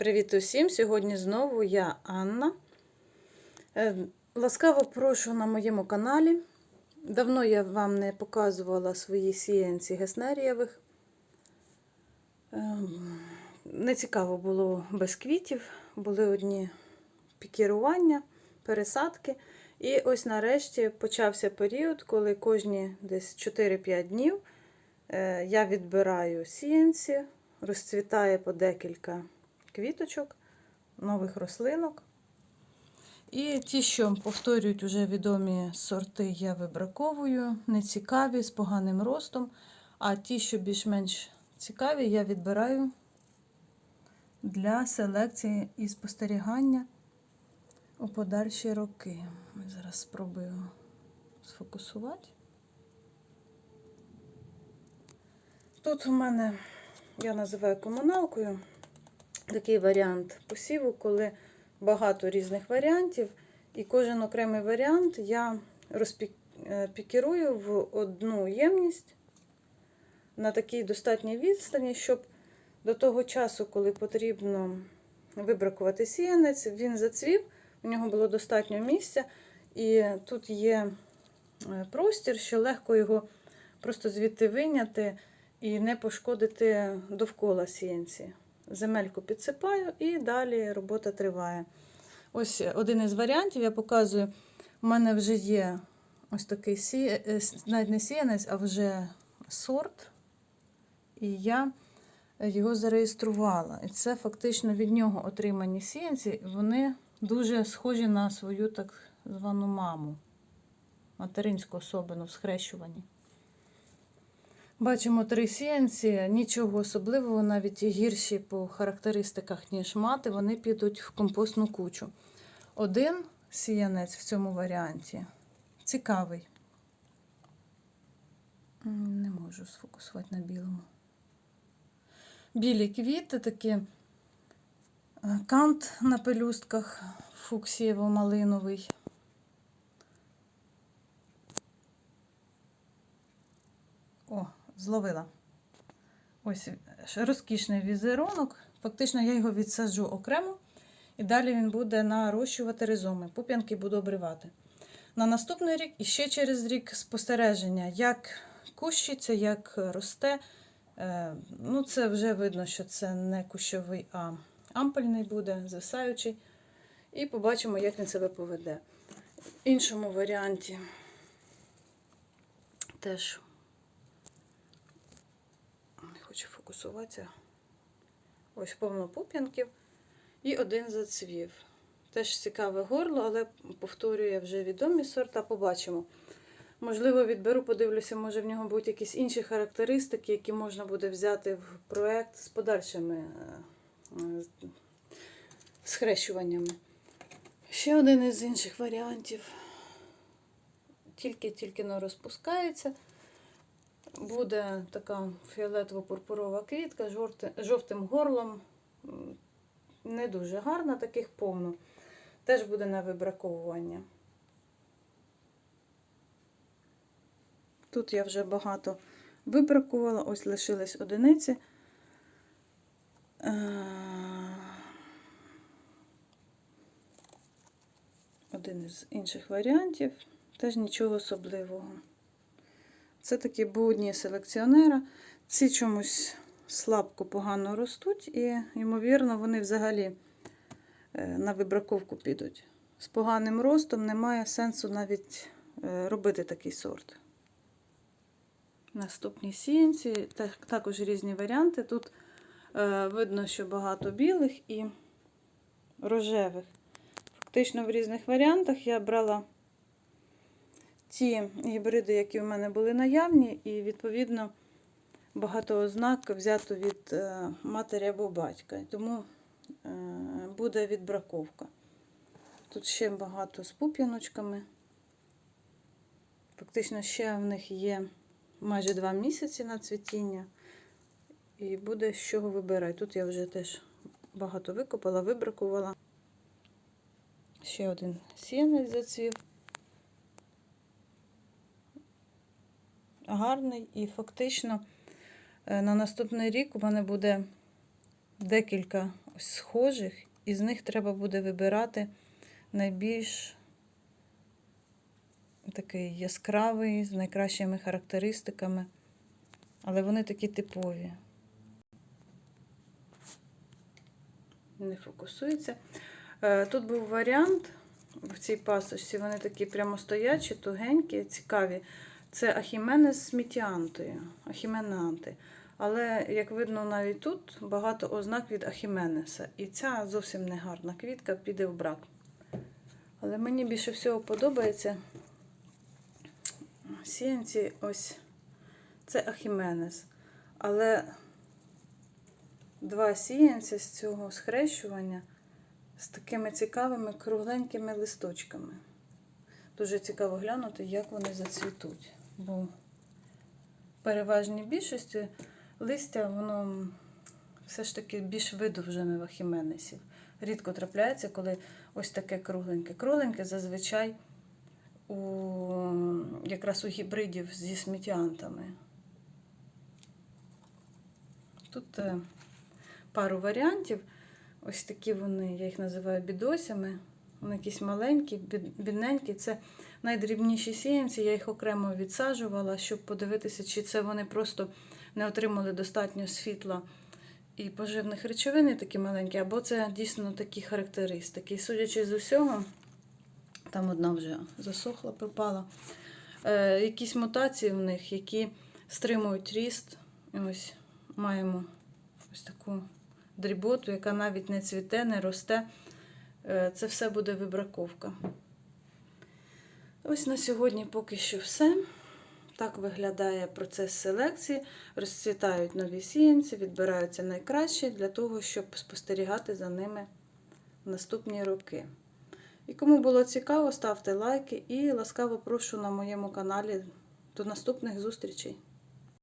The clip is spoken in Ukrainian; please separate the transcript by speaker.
Speaker 1: Привіт усім! Сьогодні знову я Анна. Е, Ласкаво прошу на моєму каналі. Давно я вам не показувала свої сіянці геснерієвих. Ем, Не цікаво було без квітів, були одні пікірування, пересадки. І ось нарешті почався період, коли кожні десь 4-5 днів е, я відбираю сіянці, розцвітає по декілька квіточок, нових рослинок. І ті, що повторюють уже відомі сорти, я вибраковую, нецікаві, з поганим ростом. А ті, що більш-менш цікаві, я відбираю для селекції і спостерігання у подальші роки. Зараз спробую сфокусувати. Тут у мене, я називаю комуналкою, такий варіант посіву, коли багато різних варіантів, і кожен окремий варіант я розпікірую в одну ємність на такій достатній відстані, щоб до того часу, коли потрібно вибракувати сіянець, він зацвів, у нього було достатньо місця, і тут є простір, що легко його просто звідти виняти і не пошкодити довкола сіянці. Земельку підсипаю і далі робота триває. Ось один із варіантів я показую. У мене вже є ось такий сі... навіть не сіянець, а вже сорт. І я його зареєструвала. І це фактично від нього отримані сіянці. Вони дуже схожі на свою так звану маму, материнську особину в схрещуванні. Бачимо три сіянці, нічого особливого, навіть гірші по характеристиках, ніж мати, вони підуть в компостну кучу. Один сіянець в цьому варіанті цікавий. Не можу сфокусувати на білому. Білі квіти, такі кант на пелюстках, фуксієво-малиновий. Зловила. Ось розкішний візерунок. Фактично я його відсаджу окремо, і далі він буде нарощувати ризоми. Пуп'янки буду обривати. На наступний рік і ще через рік спостереження, як кущиться, як росте. Ну, Це вже видно, що це не кущовий, а ампельний буде, звисаючий. І побачимо, як він себе поведе. В іншому варіанті теж фокусуватися. Ось повно пуп'янків. І один зацвів. Теж цікаве горло, але повторюю вже відомі сорта, побачимо. Можливо, відберу, подивлюся, може в нього будуть якісь інші характеристики, які можна буде взяти в проєкт з подальшими схрещуваннями. Ще один із інших варіантів. Тільки-тільки не розпускається. Буде така фіолетово-пурпурова квітка з жовтим горлом. Не дуже гарна, таких повно. Теж буде на вибраковування. Тут я вже багато вибракувала, ось лишились одиниці. Один із інших варіантів, теж нічого особливого. Це такі будні селекціонера. Ці чомусь слабко погано ростуть, і, ймовірно, вони взагалі на вибраковку підуть. З поганим ростом немає сенсу навіть робити такий сорт. Наступні сіянці, також різні варіанти. Тут видно, що багато білих і рожевих. Фактично в різних варіантах я брала ті гібриди, які в мене були наявні, і, відповідно, багато ознак взято від матері або батька. Тому буде відбраковка. Тут ще багато з пуп'яночками. Фактично, ще в них є майже два місяці на цвітіння. І буде з чого вибирати. Тут я вже теж багато викопала, вибракувала. Ще один сіянець зацвів. Гарний і фактично на наступний рік у мене буде декілька схожих, і з них треба буде вибирати найбільш такий яскравий, з найкращими характеристиками. Але вони такі типові. Не фокусується. Е, Тут був варіант в цій пасочці. Вони такі прямостоячі, тугенькі, цікаві. Це ахіменес з мітіантою. Ахіменанти. Але, як видно, навіть тут багато ознак від Ахіменеса. І ця зовсім не гарна квітка піде в брак. Але мені більше всього подобається сіянці ось це Ахіменес. Але два сіянці з цього схрещування з такими цікавими кругленькими листочками. Дуже цікаво глянути, як вони зацвітуть. Бо в переважній більшості листя, воно все ж таки більш видовжене в ахіменесів. Рідко трапляється, коли ось таке кругленьке. Кругленьке зазвичай у, якраз у гібридів зі смітіантами. Тут е, пару варіантів. Ось такі вони, я їх називаю бідосями. Вони якісь маленькі, бідненькі. Це найдрібніші сіянці. Я їх окремо відсаджувала, щоб подивитися, чи це вони просто не отримали достатньо світла і поживних речовин, і такі маленькі, або це дійсно такі характеристики. І судячи з усього, там одна вже засохла, пропала. Е, якісь мутації в них, які стримують ріст. І ось маємо ось таку дріботу, яка навіть не цвіте, не росте. Е, Це все буде вибраковка. Ось на сьогодні поки що все. Так виглядає процес селекції. Розцвітають нові сіянці, відбираються найкращі для того, щоб спостерігати за ними в наступні роки. І кому було цікаво, ставте лайки і ласкаво прошу на моєму каналі. До наступних зустрічей!